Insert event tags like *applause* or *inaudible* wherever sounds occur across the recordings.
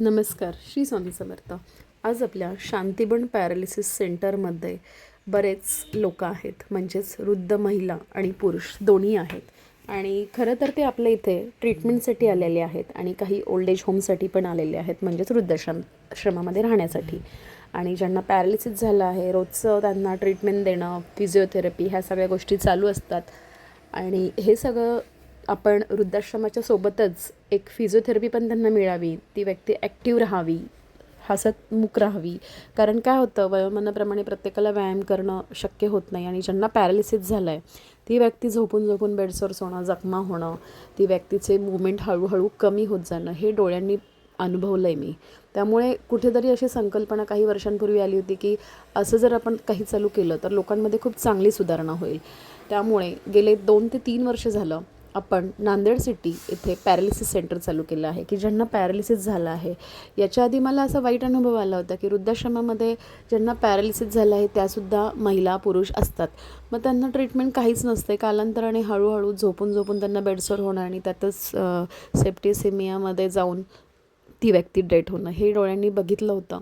नमस्कार श्री स्वामी समर्थ. आज आपल्या शांतिबन पॅरालिसिस सेंटरमध्ये बरेच लोक आहेत म्हणजेच वृद्ध महिला आणि पुरुष दोन्ही आहेत. आणि खरं तर ते आपल्या इथे ट्रीटमेंटसाठी आलेले आहेत आणि काही ओल्ड एज होमसाठी पण आलेले आहेत म्हणजेच वृद्धाश्रम आश्रमामध्ये राहण्यासाठी. आणि ज्यांना पॅरालिसिस झालं आहे रोजचं त्यांना ट्रीटमेंट देणं फिजिओथेरपी ह्या सगळ्या गोष्टी चालू असतात. आणि हे सगळं आपण वृद्धाश्रमाच्या सोबतच एक फिजिओथेरपी पण त्यांना मिळावी. ती व्यक्ती ॲक्टिव्ह राहावी. हसतमुख राहावी. कारण काय होतं? वयोमानाप्रमाणे प्रत्येकाला व्यायाम करणं शक्य होत नाही आणि ज्यांना पॅरालिसिस झालं आहे ती व्यक्ती झोपून झोपून बेडसवर सोणं जखमा होणं ती व्यक्तीचे मुवमेंट हळूहळू कमी होत जाणं हे डोळ्यांनी अनुभवलं आहे मी. त्यामुळे कुठेतरी अशी संकल्पना काही वर्षांपूर्वी आली होती की असं जर आपण काही चालू केलं तर लोकांमध्ये खूप चांगली सुधारणा होईल. त्यामुळे गेले दोन ते तीन वर्ष झालं आपण नांदेड सिटी इथे पॅरालिसिस सेंटर चालू केलं आहे की ज्यांना पॅरालिसिस झालं आहे. याच्या आधी मला असा वाईट अनुभव आला होता की वृद्धाश्रमामध्ये ज्यांना पॅरालिसिस झालं आहे त्यासुद्धा महिला पुरुष असतात. मग त्यांना ट्रीटमेंट काहीच नसते. कालांतराने हळूहळू झोपून झोपून त्यांना बेडसोर होणं आणि त्यातच सेप्टिसिमियामध्ये जाऊन ती व्यक्ती डेट होणं हे डोळ्यांनी बघितलं होतं.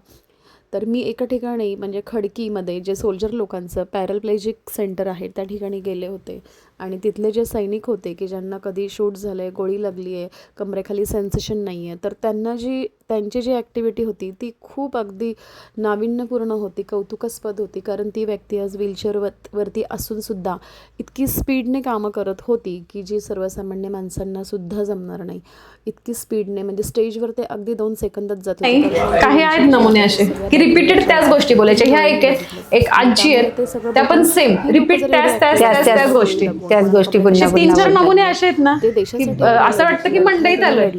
तर मी एका ठिकाणी म्हणजे खडकीमध्ये जे सोल्जर लोकांचं पॅरलप्लेजिक सेंटर आहे त्या ठिकाणी गेले होते. आणि तिथले जे सैनिक होते की ज्यांना कधी शूट झालं आहे गोळी लागली आहे कमरेखाली सेन्सेशन नाही आहे तर त्यांना जी त्यांची जी ॲक्टिव्हिटी होती ती खूप अगदी नाविन्यपूर्ण होती कौतुकास्पद होती कारण ती व्यक्ती आज व्हीलचेअर वरती असूनसुद्धा इतकी स्पीडने कामं करत होती की जी सर्वसामान्य माणसांना सुद्धा जमणार नाही. इतकी स्पीडने म्हणजे स्टेजवर ते अगदी दोन सेकंदात जात काही आहेत नमुने असे की रिपीटेड त्याच गोष्टी बोलायच्या. ह्या एक एक आजी आहेत त्या पण सेम रिपीट त्याच त्याच त्याच गोष्टी. त्याच गोष्टी पुन्हा तीन चार नमुने असे आहेत ना असं वाटतं की मंडईत आलोय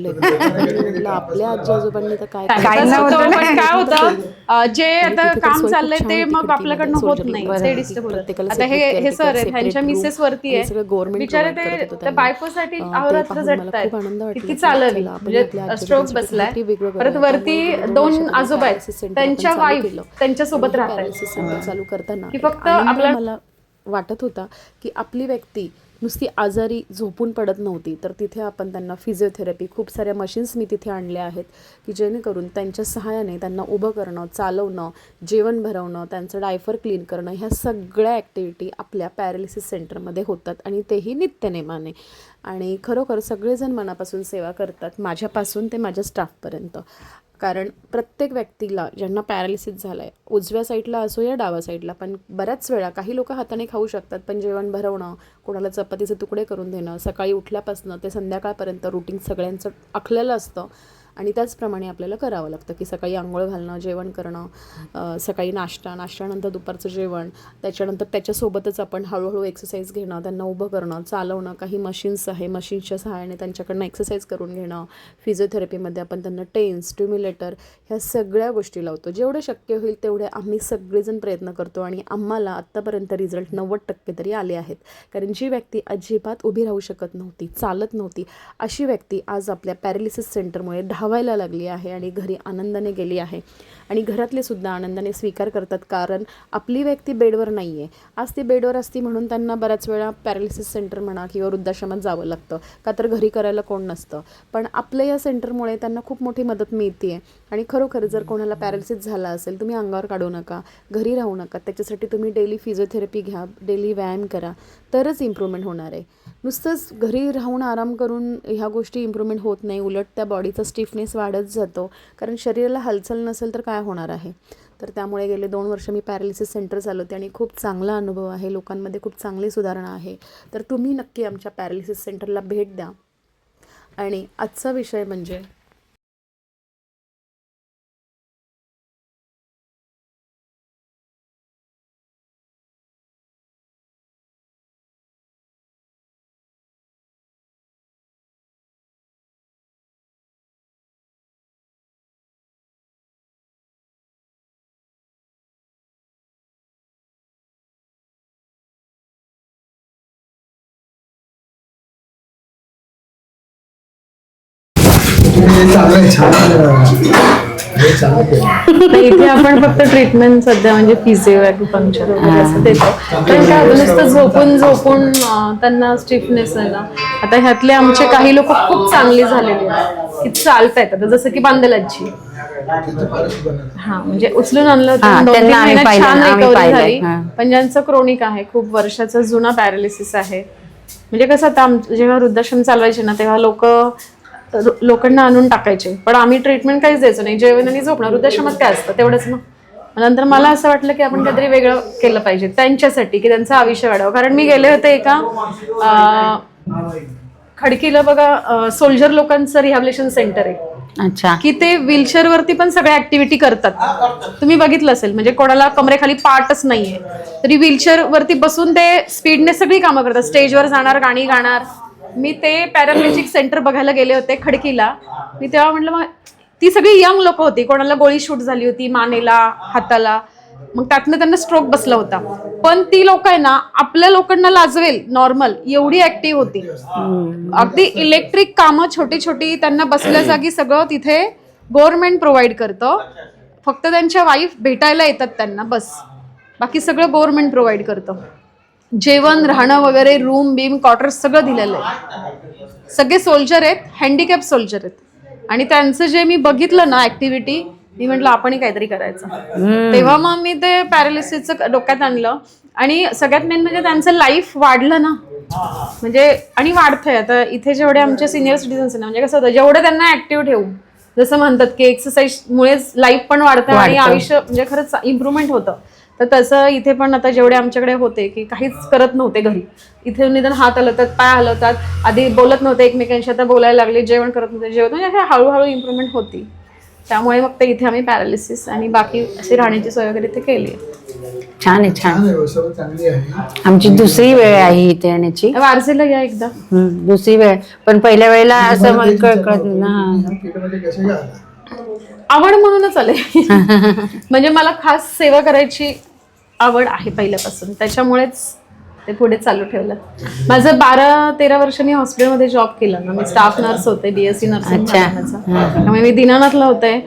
आपल्या आजी आजोबांनी तर काय होतं, ना. पण काय *laughs* होतं अ, जे आता काम चाललंय ते मग आपल्याकडनं होत नाही. ते होतं. आता हे हे सर आहेत ह्यांच्या separate मिसेस वरती हे सगळं आहे बिचारे ते. बायकोसाठी अहोरात्र झटतायत किती की चालवी चला, आपण म्हणजे आपल्या आजी स्ट्रोक आजोबांसाठी बसलाय. परत. वरती दोन आजोबा आहेत. त्यांच्या वाईफ. त्यांच्यासोबत राहतात चालू करताना. की फक्त आनंद आपल्या- मला वाटत होता की आपली व्यक्ती नुसती आजारी झोपून पडत नव्हती. तर तिथे आपण त्यांना फिजिओथेरपी खूप साऱ्या मशीन्स मी तिथे आणल्या आहेत की जेणेकरून त्यांच्या सहाय्याने त्यांना उभं करणं चालवणं जेवण भरवणं त्यांचं डायफर क्लीन करणं ह्या सगळ्या ॲक्टिव्हिटी आपल्या पॅरालिसिस सेंटरमध्ये होतात आणि तेही नित्यनेमाने. आणि खरोखर सगळेजण मनापासून सेवा करतात माझ्यापासून ते माझ्या स्टाफपर्यंत कारण प्रत्येक व्यक्तीला ज्यांना पॅरालिसिस झालं आहे उजव्या साईडला असो या डाव्या साईडला पण बऱ्याच वेळा काही लोक हाताने खाऊ शकतात पण जेवण भरवणं कोणाला चपातीचे तुकडे करून देणं सकाळी उठल्यापासनं ते संध्याकाळपर्यंत रुटीन सगळ्यांचं आखलेलं असतं. आणि त्याचप्रमाणे आपल्याला करावं लागतं की सकाळी आंघोळ घालणं जेवण करणं सकाळी नाश्ता नाश्त्यानंतर दुपारचं जेवण त्याच्यानंतर त्याच्यासोबतच आपण हळूहळू एक्सरसाइज घेणं त्यांना उभं करणं चालवणं काही मशीन्स आहे मशीन्सच्या सहाय्याने त्यांच्याकडनं एक्सरसाइज करून घेणं फिजिओथेरपीमध्ये आपण त्यांना टेन्स स्टिम्युलेटर ह्या सगळ्या गोष्टी लावतो. जेवढं शक्य होईल तेवढे आम्ही सगळेजण प्रयत्न करतो आणि आम्हाला आत्तापर्यंत रिझल्ट नव्वद टक्के तरी आले आहेत. कारण जी व्यक्ती अजिबात उभी राहू शकत नव्हती चालत नव्हती अशी व्यक्ती आज आपल्या पॅरालिसिस सेंटरमुळे धावायला लागली आहे आणि घरी आनंदाने गेली आहे. आणि घरातले सुद्धा आनंदाने स्वीकार करतात कारण आपली व्यक्ती बेडवर नाही आहे आज ती बेडवर असती म्हणून त्यांना बऱ्याच वेळा पॅरालिसिस सेंटर म्हणा किंवा वृद्धाश्रमात जावं लागतं. का तर घरी करायला कोण नसतं. पण आपल्या या सेंटरमुळे त्यांना खूप मोठी मदत मिळते आहे आणि खरोखर जर कोणाला पॅरालिसिस झाला असेल तुम्ही अंगावर काढू नका घरी राहू नका त्याच्यासाठी तुम्ही डेली फिजिओथेरपी घ्या डेली व्यायाम करा तरच इम्प्रूव्हमेंट होणार आहे. नुसतंच घरी राहून आराम करून ह्या गोष्टी इम्प्रूव्हमेंट होत नाही उलट त्या बॉडीचा स्टिफनेस वाढत जातो कारण शरीराला हालचाल नसेल तर काय होणार आहे? तर त्यामुळे गेले दोन वर्ष मी पॅरालिसिस सेंटर चालवते आणि खूप चांगला अनुभव आहे लोकांमध्ये खूप चांगली सुधारणा आहे. तर तुम्ही नक्की आमच्या पॅरालिसिस सेंटरला भेट द्या. आणि आजचा विषय म्हणजे चांगलं छान हे. तर इथे आपण फक्त ट्रीटमेंट सध्या म्हणजे फिजिओ ॲक्युपंक्चर वगैरे असं देतो कारण काय होतं नुसतं झोपून झोपून अं, त्यांना स्टिफनेस आहे ना आता ह्यातले आमचे काही लोक खूप चांगली झालेले आहेत की चालतायत आता जसं की बनवलं. हा म्हणजे उचलून आणलं होतं. हा, दोन तीन त्यांना आम्ही महिन्यात पाहिलं, छान आम्ही recovery पाहिलं, झाली हा. पण ज्यांचं क्रोनिक आहे खूप वर्षाचा जुना पॅरालिसिस आहे म्हणजे कसं आता आम- जेव्हा वृद्धाश्रम चालवायचे ना तेव्हा लोक लोकांना आणून टाकायचे. पण आम्ही ट्रीटमेंट काहीच द्यायचो नाही. जेवण आणि झोपणं वृद्धाश्रमात काय असतं? तेवढंच ना नंतर मला असं वाटलं की आपण काहीतरी वेगळं केलं पाहिजे. त्यांच्यासाठी की त्यांचं आयुष्य वाढावं. कारण मी गेले होते एका खडकीला बघा सोल्जर लोकांचं रिहॅबिलेशन सेंटर आहे. अच्छा. की ते व्हीलचेअर वरती पण सगळ्या ऍक्टिव्हिटी करतात. तुम्ही बघितलं असेल. म्हणजे कोणाला कमरेखाली पार्टच नाहीये. तरी व्हीलचेअर वरती बसून ते स्पीडने सगळी कामं करतात. स्टेजवर जाणार गाणी गाणार. मी ते पॅरामेजिक सेंटर बघायला गेले होते खडकीला. मी तेव्हा म्हटलं मग ती सगळी यंग लोक होती. कोणाला गोळी शूट झाली होती मानेला हाताला. मग त्यातनं त्यांना स्ट्रोक बसला होता. पण ती लोक आहे ना आपल्या लोकांना लाजवेल नॉर्मल एवढी ऍक्टिव्ह होती. अगदी इलेक्ट्रिक कामं छोटी छोटी त्यांना बसल्या जागी सगळं तिथे गव्हर्नमेंट प्रोव्हाइड करतं. फक्त त्यांच्या वाईफ भेटायला येतात त्यांना बस. बाकी सगळं गव्हर्नमेंट प्रोव्हाइड करतं. जेवण राहणं वगैरे रूम बीम क्वार्टर्स सगळं दिलेलं आहे. सगळे सोल्जर आहेत हँडिकॅप सोल्जर आहेत. आणि त्यांचं जे मी बघितलं ना ऍक्टिव्हिटी मी म्हटलं आपणही काहीतरी करायचं. तेव्हा मग मी ते पॅरालिसिसचं डोक्यात आणलं. आणि सगळ्यात मेन म्हणजे त्यांचं लाईफ वाढलं ना. म्हणजे आणि वाढतंय. आता इथे जेवढे आमचे सिनियर सिटीजन्स ना म्हणजे कसं होतं जेवढं त्यांना ऍक्टिव्ह ठेवू जसं म्हणतात की एक्सरसाइज मुळेच लाईफ पण वाढतं आणि. आयुष्य म्हणजे खरंच इम्प्रुव्हमेंट होतं. तर तसं इथे पण आता जेवढे आमच्याकडे होते की काहीच करत नव्हते घरी. इथे निदान हात हलवतात पाय हलवतात. आधी बोलत नव्हते एकमेकांशी आता बोलायला लागले जेवण करत नव्हते जेवण म्हणजे हळूहळू इम्प्रुव्हमेंट होती. त्यामुळे मग ते इथे आम्ही पॅरालिसिस आणि बाकी अशी राहण्याची सोय वगैरे ते केली. छान आहे छान. आमची दुसरी वेळ आहे इथे येण्याची. वारसेला या एकदा. दुसरी वेळ. पण पहिल्या वेळेला असं मला कळ- कळत ना आवड म्हणूनच आले *laughs* म्हणजे मला खास सेवा करायची आवड आहे पहिल्यापासून. त्याच्यामुळेच ते पुढे चालू ठेवलं. माझं बारा तेरा वर्ष मी हॉस्पिटलमध्ये जॉब केला ना. मी स्टाफ नर्स होते बीएससी नर्सिंग अच्छा. त्यामुळे मी दिनानाथला होते.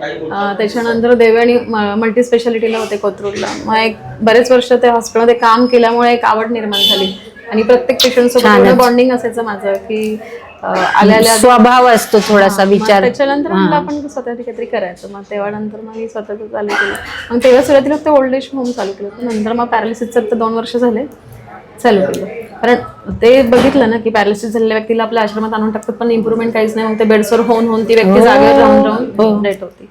त्याच्यानंतर देवे आणि मल्टी स्पेशालिटीला होते कोथरूडला. मग एक बरेच वर्ष त्या हॉस्पिटलमध्ये काम केल्यामुळे एक आवड निर्माण झाली. आणि प्रत्येक पेशंट सोबत बॉन्डिंग असायचं माझं की अं, आल्या आल्या स्वभाव असतो थोडासा विचार. त्याच्यानंतर म्हणलं आपण स्वतः काहीतरी करायचं. मग तेव्हा नंतर मग मी स्वतःच चालू केलं. मग तेव्हा सुरुवातीला ते ओल्ड एज होम चालू केलं. नंतर मग पॅरालिसिसचं तर दोन वर्ष झाले. चालू केलं. कारण ते बघितलं ना की पॅरालिसिस झालेल्या व्यक्तीला आपल्या आश्रमात आणून टाकतात पण इम्प्रुव्हमेंट काहीच नाही. मग ते बेडसवर होऊन होऊन ती व्यक्ती जागेवर राहून राहून डेट होती.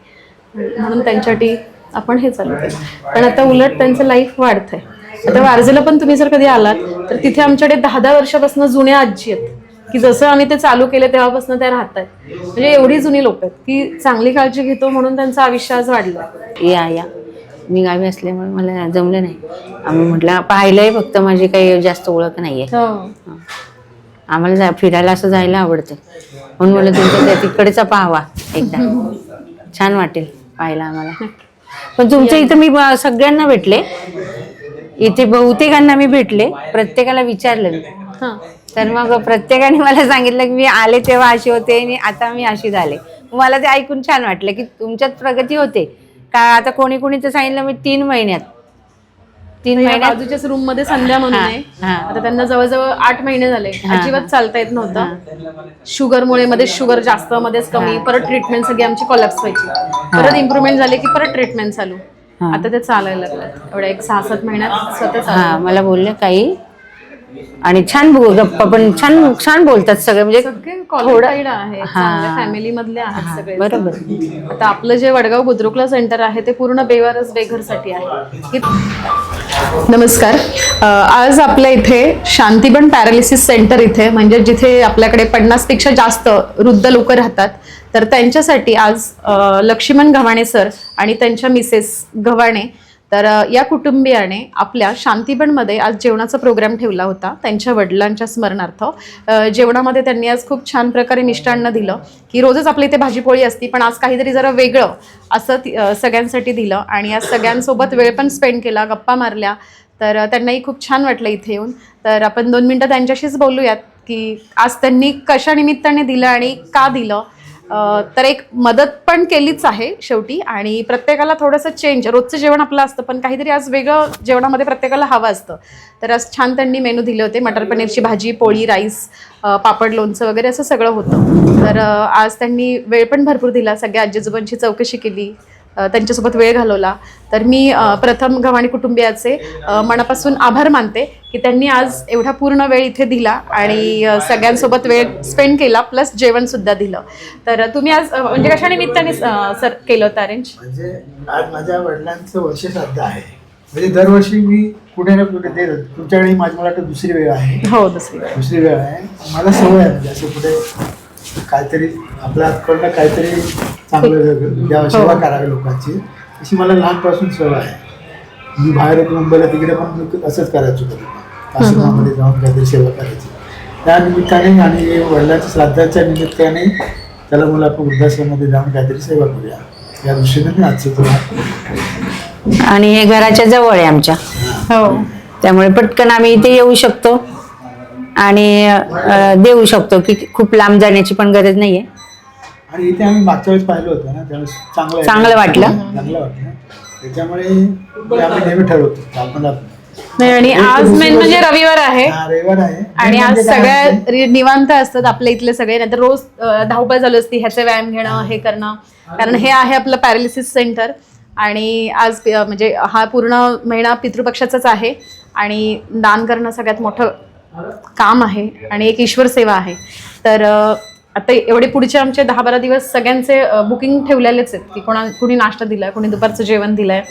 म्हणून त्यांच्यासाठी आपण हे चालू केलं. पण आता उलट त्यांचं लाईफ वाढतंय. आता वारजेला पण तुम्ही जर कधी आलात तर तिथे आमच्याकडे दहा दहा वर्षापासून जुन्या आजी आहेत. की जसं आम्ही ते चालू केले तेव्हापासून त्या राहत आहेत म्हणजे एवढी जुनी लोक आहेत की चांगली काळजी घेतो म्हणून त्यांचं आज वाढलं. या या. मी गावी असल्यामुळे मला जमलं नाही. आम्ही म्हटलं पाहिलंय फक्त माझी काही जास्त ओळख नाहीये. हो. आम्हाला जा फिरायला असं जायला आवडतं. म्हणून मला तुमच्या त्या तिकडचा पाहावा एकदा. छान वाटेल पाहायला आम्हाला. पण तुमच्या इथं मी सगळ्यांना भेटले. इथे बहुतेकांना मी भेटले प्रत्येकाला विचारलं मी. हां. तर मग प्रत्येकाने मला सांगितलं की मी आले तेव्हा अशी होते आणि आता मी अशी झाले. मला ते ऐकून छान वाटलं की तुमच्यात प्रगती होते. का आता कोणी कोणी तर सांगितलं मी तीन महिन्यात. तीन या महिन्यात बाजूच्याच रूममध्ये संध्या म्हणून आहे. हा. आता त्यांना जवळजवळ आठ महिने झाले. अजिबात चालता येत नव्हतं. शुगरमुळे मध्ये शुगर जास्त मध्येच कमी. परत ट्रीटमेंट सगळी आमची कॉलॅप्स व्हायची. परत इम्प्रुव्हमेंट झाली की परत ट्रीटमेंट चालू. आता ते चालायला लागलं एवढ्या एक सहा सात महिन्यात स्वतः मला बोलले काही आणि छान गप्पा पण छान छान बोलतात सगळे म्हणजे फॅमिली मधले आहेत सगळे. बरोबर. आता आपलं जे वडगाव बुद्रुकला सेंटर आहे ते पूर्ण बेवारस बेघरसाठी आहे. नमस्कार. आज आपल्या इथे शांतीबन पॅरालिसिस सेंटर इथे म्हणजे जिथे आपल्याकडे पन्नासपेक्षा जास्त वृद्ध लोक राहतात तर त्यांच्यासाठी आज लक्ष्मण गव्हाणे सर आणि त्यांच्या मिसेस गव्हाणे तर या कुटुंबियाने आपल्या शांतीबनमध्ये आज जेवणाचा प्रोग्राम ठेवला होता त्यांच्या वडिलांच्या स्मरणार्थ. जेवणामध्ये त्यांनी आज खूप छान प्रकारे मिष्टान्न दिलं की रोजच आपल्या इथे भाजीपोळी असती पण आज काहीतरी जरा वेगळं असं सगळ्यांसाठी दिलं आणि आज सगळ्यांसोबत वेळ पण स्पेंड केला गप्पा मारल्या. तर त्यांनाही खूप छान वाटलं इथे येऊन. तर आपण दोन मिनटं त्यांच्याशीच बोलूयात की आज त्यांनी कशा निमित्ताने दिलं आणि का दिलं तर एक मदत पण केलीच आहे शेवटी आणि प्रत्येकाला थोडंसं चेंज रोजचं जेवण आपलं असतं पण काहीतरी आज वेगळं जेवणामध्ये प्रत्येकाला हवं असतं. तर आज छान त्यांनी मेनू दिले होते मटर पनीरची भाजी पोळी राईस पापड लोणचं वगैरे असं सगळं होतं. तर आज त्यांनी वेळ पण भरपूर दिला सगळ्या आजीजोबांची चौकशी केली. त्यांच्यासोबत वेळ घालवला. तर मी प्रथम गव्हाणी कुटुंबियाचे मनापासून आभार मानते की त्यांनी आज एवढा पूर्ण वेळ इथे दिला आणि सगळ्यांसोबत वेळ स्पेंड केला प्लस जेवणसुद्धा दिलं. तर तुम्ही आज म्हणजे कशा निमित्ताने सर केलं होतं अरेंज म्हणजे आज माझ्या वडिलांचं वर्ष श्राद्ध आहे. म्हणजे दरवर्षी मी कुठे ना कुठे ते तुमच्याकडे माझी मला वाटतं दुसरी वेळ आहे. हो दुसरी दुसरी वेळ आहे. मला सवय आहे म्हणजे असं कुठे काहीतरी आपल्या हातकडनं काहीतरी चांगलं द्यावं सेवा करावी लोकांची. अशी मला लहानपासून सवय आहे. मी बाहेर होतो मुंबईला तिकडे पण मी असंच करायचो कधी. आश्रमामध्ये जाऊन काहीतरी सेवा करायची. त्या निमित्ताने आणि हे वडिलांच्या श्राद्धाच्या निमित्ताने त्याला मला आपण वृद्धाश्रममध्ये जाऊन काहीतरी सेवा करूया. या दृष्टीने मी आजचं तुला आणि हे घराच्या जवळ आहे आमच्या. हो. त्यामुळे पटकन आम्ही इथे येऊ शकतो. आणि देऊ शकतो की खूप लांब जाण्याची पण गरज नाहीये. आणि इथे आम्ही मागच्या वेळेस पाहिलं होतं ना त्यावेळेस चांगलं. चांगलं वाटलं. चांगलं वाटलं त्याच्यामुळे आम्ही नेहमी ठरवतो की आपण नाही आणि आज मेन म्हणजे रविवार आहे. हा, रविवार आहे. आणि आज म्हणजे सगळ्या? रि- निवांत असतात आपले इथले सगळे. नाहीतर रोज अं, धावपळ चालू असते ह्याचे व्यायाम घेणं हे करणं. कारण हे आहे आपलं पॅरालिसिस सेंटर आणि आज म्हणजे हा पूर्ण महिना पितृपक्षाचाच आहे. आणि दान करणं सगळ्यात मोठं काम आहे आणि एक ईश्वर सेवा आहे. तर आता एवढे पुढचे आमचे दहा बारा दिवस सगळ्यांचे बुकिंग ठेवलेलेच आहेत की कोणा कुणी नाश्ता दिलाय कोणी दुपारचं जेवण दिलंय.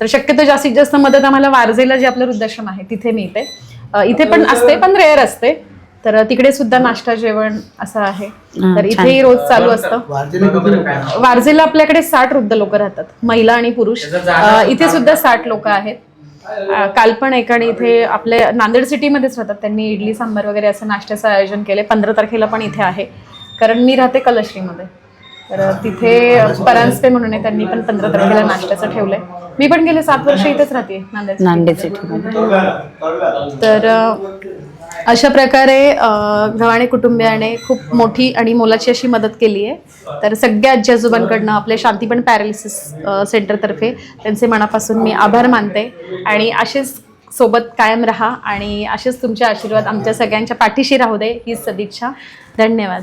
तर शक्यतो जास्तीत जास्त मदत आम्हाला वारजेला जे आपलं वृद्धाश्रम आहे तिथे मिळते. इथे पण असते पण रेअर असते. तर तिकडे सुद्धा नाश्ता जेवण असं आहे. तर इथेही रोज चालू असतं. वारजेला आपल्याकडे साठ वृद्ध लोक राहतात. महिला आणि पुरुष. इथे सुद्धा साठ लोक आहेत. काल पण एकाने इथे आपल्या नांदेड सिटीमध्येच राहतात. त्यांनी इडली सांबार वगैरे असं नाश्त्याचं आयोजन केले पंधरा तारखेला पण इथे आहे. कारण मी राहते कलश्रीमध्ये. तर तिथे परांजपे म्हणून आहे. त्यांनी पण पंधरा तारखेला नाश्त्याचं ठेवलंय. मी पण गेले सात वर्ष इथेच राहते नांदेड नांदेड सिटीमध्ये. तर अशा प्रकारे गव्हाणे कुटुंबियाने खूप मोठी आणि मोलाची अशी मदत केली आहे. तर सगळ्या आजी आजोबांकडनं आपल्या शांतीपण पॅरालिसिस सेंटरतर्फे त्यांचे मनापासून मी आभार मानते. आणि असेच सोबत कायम राहा आणि असेच तुमचे आशीर्वाद आमच्या सगळ्यांच्या पाठीशी राहू दे ही सदिच्छा. धन्यवाद.